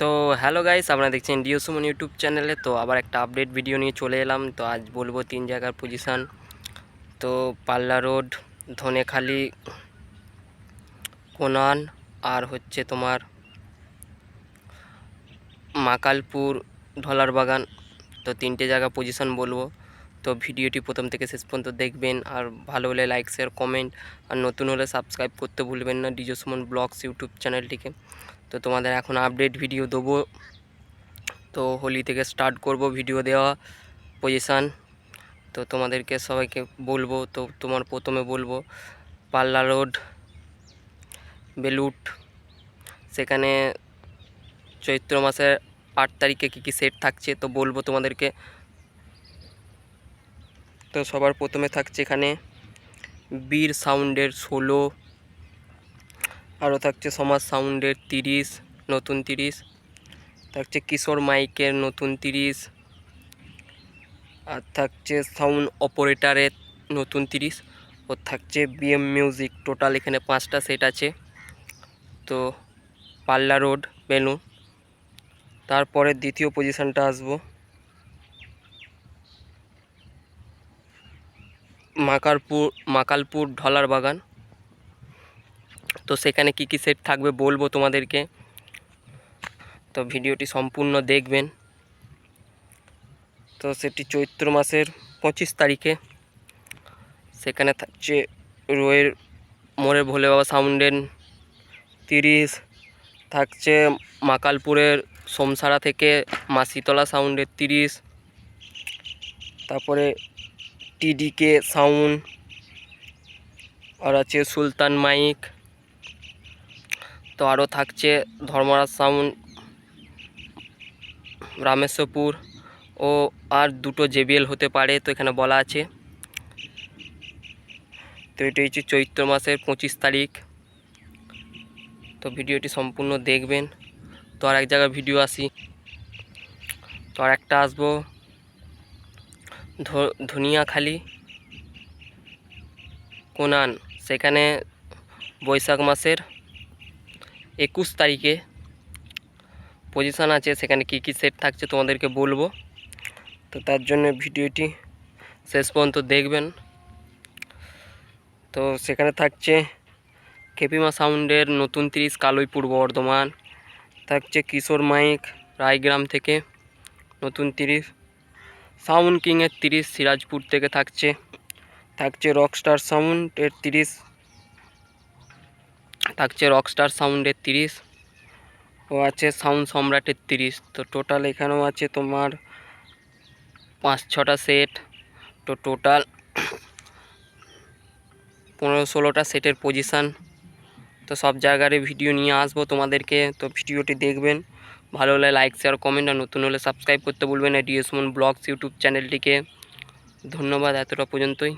তো hello guys, আপনারা দেখছেন ডিও সুমন ইউটিউব চ্যানেলে তো আবার একটা আপডেট ভিডিও নিয়ে চলে এলাম। তো আজ বলব তিন জায়গার পজিশান তো পাল্লা রোড ধনেখালি, কোনান, আর হচ্ছে তোমার মাকালপুর ঢলার বাগান তো তিনটে জায়গা পজিশন বলব। তো ভিডিওটি প্রথম থেকে শেষ পর্যন্ত দেখবেন। আর ভালো হলে লাইক শেয়ার কমেন্ট আর নতুন হলে সাবস্ক্রাইব করতে ভুলবেন না ডিজো সুমন ব্লগস ইউটিউব চ্যানেলটিকে তো তোমাদের এখন আপডেট ভিডিও দেবো। তো হোলি থেকে স্টার্ট করব ভিডিও দেওয়া পজিশান তো তোমাদেরকে সবাইকে বলব, তো তোমার প্রথমে বলব, পাল্লা রোড বেলুট সেখানে চৈত্র মাসের আট তারিখে কী কী সেট থাকছে, তো বলব তোমাদেরকে। তো সবার প্রথমে থাকছে এখানে বীর সাউন্ডের ষোলো আরও থাকছে সমাজ সাউন্ডের তিরিশ, নতুন তিরিশ। থাকছে কিশোর মাইকের নতুন তিরিশ। আর থাকছে সাউন্ড অপারেটারের নতুন তিরিশ। ও থাকছে বিএম মিউজিক টোটাল এখানে পাঁচটা সেট আছে। তো পাল্লা রোড বেলুন। তারপরে দ্বিতীয় পজিশানটা আসব। মাকারপুর, মাকালপুর, ঢলার বাগান। তো সেখানে কি কি সেট থাকবে বলব তোমাদেরকে। তো ভিডিওটি সম্পূর্ণ দেখবেন। তো সেটি চৈত্র মাসের পঁচিশ তারিখে। সেখানে থাকছে রোয়ের মোড়ে ভোলে বাবা সাউন্ডের তিরিশ। থাকছে মাকালপুরের সোমসারা থেকে মাসিতলা সাউন্ডের তিরিশ। তারপরে টিডিকে সাউন্ড। আর আছে সুলতান মাইক। তো আরও থাকছে ধর্মরাজ সাউন্ড রামেশ্বরপুর ও আর দুটো জেবিএল হতে পারে, তো এখানে বলা আছে। তো এটি হচ্ছে চৈত্র মাসের পঁচিশ তারিখ। তো ভিডিওটি সম্পূর্ণ দেখবেন। তো আর এক জায়গায় ভিডিও আসি। তো আর একটা আসব ধনিয়াখালি, কোনান। সেখানে বৈশাখ মাসের একুশ তারিখে পজিশান আছে, সেখানে কি কি সেট থাকছে তোমাদেরকে বলব। তো তার জন্য ভিডিওটি শেষ পর্যন্ত দেখবেন। তো সেখানে থাকছে খেপিমা সাউন্ডের নতুন তিরিশ কালোই পূর্ব বর্ধমান। থাকছে কিশোর মাইক রায়গ্রাম থেকে নতুন তিরিশ। সাউন্ড কিংয়ের তিরিশ সিরাজপুর থেকে থাকছে। থাকছে রকস্টার সাউন্ডের তিরিশ। থাকছে রকস্টার সাউন্ডের তিরিশ, ও আছে সাউন্ড সম্রাটের তিরিশ। তো টোটাল এখানেও আছে তোমার পাঁচ ছটা সেট তো টোটাল পনেরো ষোলোটা সেটের পজিশান তো সব জায়গারে ভিডিও নিয়ে আসব তোমাদেরকে। তো ভিডিওটি দেখবেন। ভালো হলে লাইক শেয়ার কমেন্ট আর নতুন হলে সাবস্ক্রাইব করতে বলবেন ডিএসমন ব্লগস ইউটিউব চ্যানেলটিকে ধন্যবাদ এতটা পর্যন্তই।